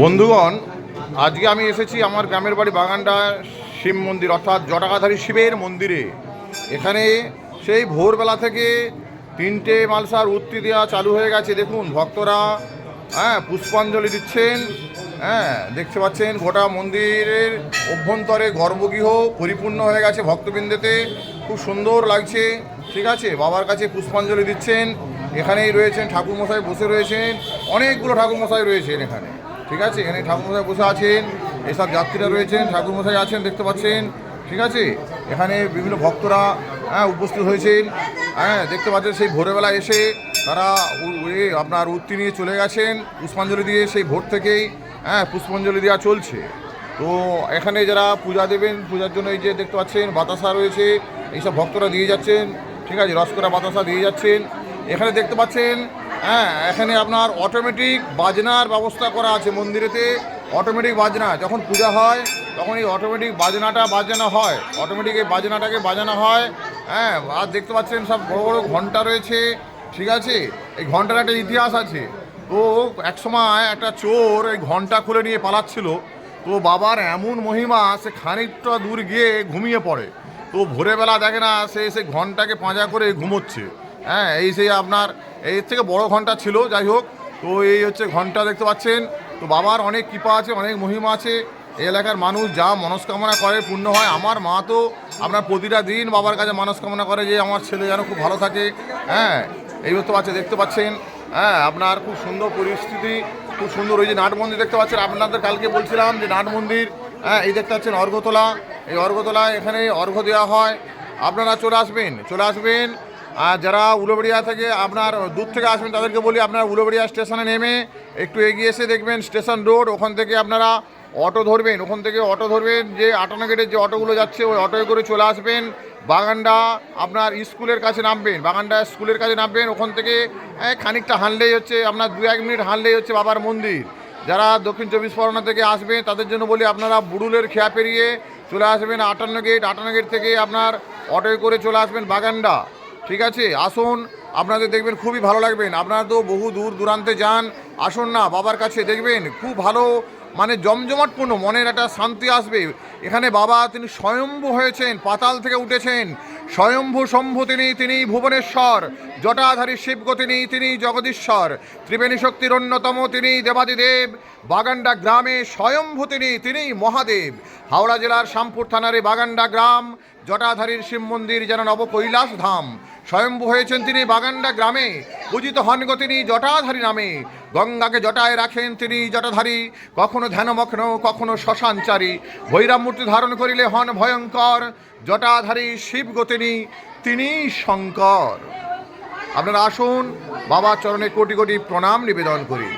বন্ধুগণ, আজকে আমি এসেছি আমার গ্রামের বাড়ি বাগানটা শিব মন্দির, অর্থাৎ জটাকাধারী শিবের মন্দিরে। এখানে সেই ভোরবেলা থেকে তিনটে মালসার উত্তি দেওয়া চালু হয়ে গেছে। দেখুন, ভক্তরা হ্যাঁ পুষ্পাঞ্জলি দিচ্ছেন হ্যাঁ দেখতে পাচ্ছেন, গোটা মন্দিরের অভ্যন্তরে গর্ভগৃহ পরিপূর্ণ হয়ে গেছে ভক্তবৃন্দেতে। খুব সুন্দর লাগছে, ঠিক আছে? বাবার কাছে পুষ্পাঞ্জলি দিচ্ছেন, এখানেই রয়েছেন, ঠাকুরমশাই বসে রয়েছেন, অনেকগুলো ঠাকুরমশাই রয়েছেন এখানে। ঠিক আছে? এখানে ঠাকুরমশাই বসে আছেন, এসব যাত্রীরা রয়েছেন, ঠাকুরমশাই আছেন, দেখতে পাচ্ছেন, ঠিক আছে? এখানে বিভিন্ন ভক্তরা হ্যাঁ উপস্থিত হয়েছেন হ্যাঁ দেখতে পাচ্ছেন সেই ভোরবেলা এসে তারা আপনার উত্তি নিয়ে চলে গেছেন, পুষ্পাঞ্জলি দিয়ে সেই ভোর থেকেই হ্যাঁ পুষ্পাঞ্জলি দেওয়া চলছে। তো এখানে যারা পূজা দেবেন, পূজার জন্য এই যে দেখতে পাচ্ছেন, বাতাসা রয়েছে, এইসব ভক্তরা দিয়ে যাচ্ছেন, ঠিক আছে? রসকরা বাতাসা দিয়ে যাচ্ছেন। এখানে দেখতে পাচ্ছেন হ্যাঁ এখানে আপনার অটোমেটিক বাজনার ব্যবস্থা করা আছে মন্দিরেতে। অটোমেটিক বাজনা, যখন পূজা হয়, তখন এই অটোমেটিক বাজনাটা বাজানো হয়। অটোমেটিক এই বাজনাটাকে বাজানো হয়। হ্যাঁ আর দেখতে পাচ্ছেন সব বড় বড় ঘণ্টা রয়েছে, ঠিক আছে? এই ঘণ্টার একটা ইতিহাস আছে। তো এক সময় একটা চোর এই ঘণ্টা খুলে নিয়ে পালাচ্ছিল। তো বাবার এমন মহিমা, সে খানিকটা দূর গিয়ে ঘুমিয়ে পড়ে। তো ভোরবেলা দেখে না, সে সে ঘন্টাকে পাঁজা করে ঘুমোচ্ছে। হ্যাঁ এই সেই আপনার এর থেকে বড় ঘণ্টা ছিল, যাই হোক। তো এই হচ্ছে ঘণ্টা দেখতে পাচ্ছেন। তো বাবার অনেক কৃপা আছে, অনেক মহিমা আছে। এই এলাকার মানুষ যা মনস্কামনা করে, পূর্ণ হয়। আমার মা তো আপনার প্রতিটা দিন বাবার কাছে মনস্কামনা করে যে আমার ছেলে যেন খুব ভালো থাকে। হ্যাঁ এই হতে আছে, দেখতে পাচ্ছেন। হ্যাঁ আপনার খুব সুন্দর পরিস্থিতি, খুব সুন্দর। ওই যে নাট মন্দির দেখতে পাচ্ছেন, আপনাদের কালকে বলছিলাম যে নাট মন্দির। হ্যাঁ এই দেখতে পাচ্ছেন অর্ঘতলা এই অর্ঘতলা এখানে অর্ঘ্য দেওয়া হয়। আপনারা চলে আসবেন চলে আসবেন। আর যারা উলোবেড়িয়া থেকে আপনার দূর থেকে আসবেন, তাদেরকে বলি আপনার উলোবেড়িয়া স্টেশনে নেমে একটু এগিয়ে এসে দেখবেন স্টেশন রোড, ওখান থেকে আপনারা অটো ধরবেন। ওখান থেকে অটো ধরবেন, যে আটানা গেটের যে অটোগুলো যাচ্ছে, ওই অটোয় করে চলে আসবেন। বাগানডা আপনার স্কুলের কাছে নামবেন বাগানডা স্কুলের কাছে নামবেন। ওখান থেকে খানিকটা হানলেই হচ্ছে, আপনার দু এক মিনিট হানলেই হচ্ছে বাবার মন্দির। যারা দক্ষিণ চব্বিশ পরগনা থেকে আসবেন, তাদের জন্য বলি আপনারা বুড়ুলের খেয়া পেরিয়ে চলে আসবেন আটান্ন গেট আটান্ন গেট থেকে আপনার অটোয় করে চলে আসবেন বাগানডা ঠিক আছে? আসুন, আপনাদের দেখবেন খুবই ভালো লাগবেন। আপনারা তো বহু দূর দূরান্তে যান, আসুন না, বাবার কাছে দেখবেন খুব ভালো মানে জমজমাটপূর্ণ, মনের একটা শান্তি আসবে। এখানে বাবা তিনি স্বয়ম্ভু হয়েছেন, পাতাল থেকে উঠেছেন। স্বয়ম্ভু শম্ভু তিনি তিনি ভুবনেশ্বর। জটাধারী শিবগ তিনি তিনি জগদীশ্বর। ত্রিবেণী শক্তির অন্যতম তিনি দেবাদিদেব। বাগান্ডা গ্রামে স্বয়ম্ভু তিনি তিনি মহাদেব। হাওড়া জেলার শ্যামপুর থানার বাগান্ডা গ্রাম, জটাধারীর শিব মন্দির যেন নব কৈলাস ধাম স্বয়ম্ভু হয়েছেন তিনি বাগান্ডা গ্রামে। পূজিত হন গো তিনি জটাধারী নামে। গঙ্গাকে জটায় রাখেন তিনি জটাধারী। কখনো ধ্যানমগ্ন, কখনো শ্মশানচারী। ভৈরাম মূর্তি ধারণ করিলে হন ভয়ঙ্কর। জটাধারী শিব গো তিনি তিনি শঙ্কর। আপনারা আসুন, বাবা চরণে কোটি কোটি প্রণাম নিবেদন করি।